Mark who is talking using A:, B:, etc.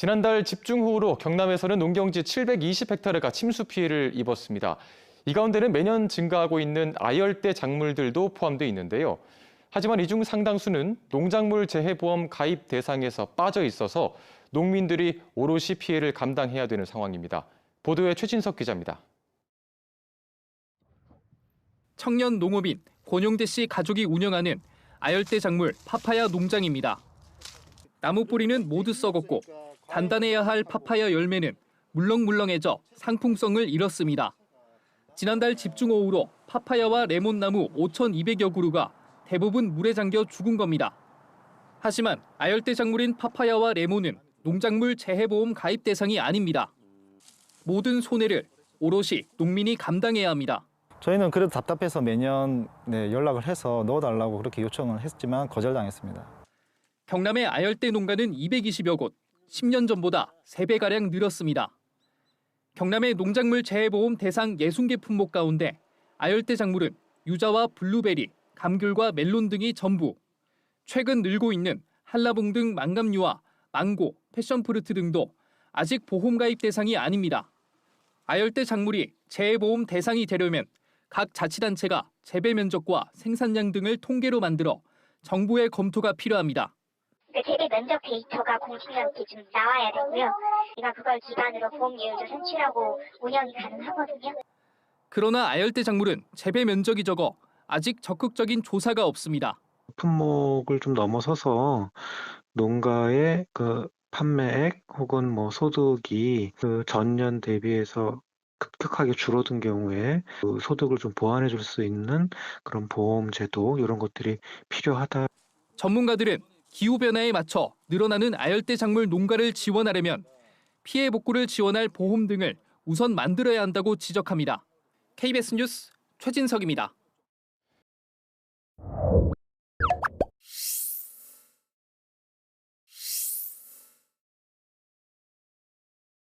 A: 지난달 집중호우로 경남에서는 농경지 720헥타르가 침수 피해를 입었습니다. 이 가운데는 매년 증가하고 있는 아열대 작물들도 포함돼 있는데요. 하지만 이 중 상당수는 농작물 재해보험 가입 대상에서 빠져 있어서 농민들이 오롯이 피해를 감당해야 되는 상황입니다. 보도에 최진석 기자입니다.
B: 청년 농업인 권용대 씨 가족이 운영하는 아열대 작물 파파야 농장입니다. 나무 뿌리는 모두 썩었고 단단해야 할 파파야 열매는 물렁물렁해져 상품성을 잃었습니다. 지난달 집중호우로 파파야와 레몬나무 5,200여 그루가 대부분 물에 잠겨 죽은 겁니다. 하지만 아열대 작물인 파파야와 레몬은 농작물 재해보험 가입 대상이 아닙니다. 모든 손해를 오롯이 농민이 감당해야 합니다.
C: 저희는 그래도 답답해서 매년 네, 연락을 해서 넣어달라고 그렇게 요청을 했지만 거절당했습니다.
B: 경남의 아열대 농가는 220여 곳, 10년 전보다 3배가량 늘었습니다. 경남의 농작물 재해보험 대상 60개 품목 가운데 아열대 작물은 유자와 블루베리, 감귤과 멜론 등이 전부, 최근 늘고 있는 한라봉 등 망감류와 망고, 패션프루트 등도 아직 보험 가입 대상이 아닙니다. 아열대 작물이 재해보험 대상이 되려면 각 자치단체가 재배 면적과 생산량 등을 통계로 만들어 정부의 검토가 필요합니다.
D: 그 재배 면적 데이터가 공식력이 좀 나와야 되고요. 제가 그걸 기반으로 보험료율도 산출하고 운영이 가능하거든요.
B: 그러나 아열대 작물은 재배 면적이 적어 아직 적극적인 조사가 없습니다.
E: 품목을 좀 넘어서서 농가의 그 판매액 혹은 뭐 소득이 그 전년 대비해서 급격하게 줄어든 경우에 그 소득을 좀 보완해 줄 수 있는 그런 보험 제도 이런 것들이 필요하다.
B: 전문가들은 기후 변화에 맞춰 늘어나는 아열대 작물 농가를 지원하려면 피해 복구를 지원할 보험 등을 우선 만들어야 한다고 지적합니다. KBS 뉴스 최진석입니다.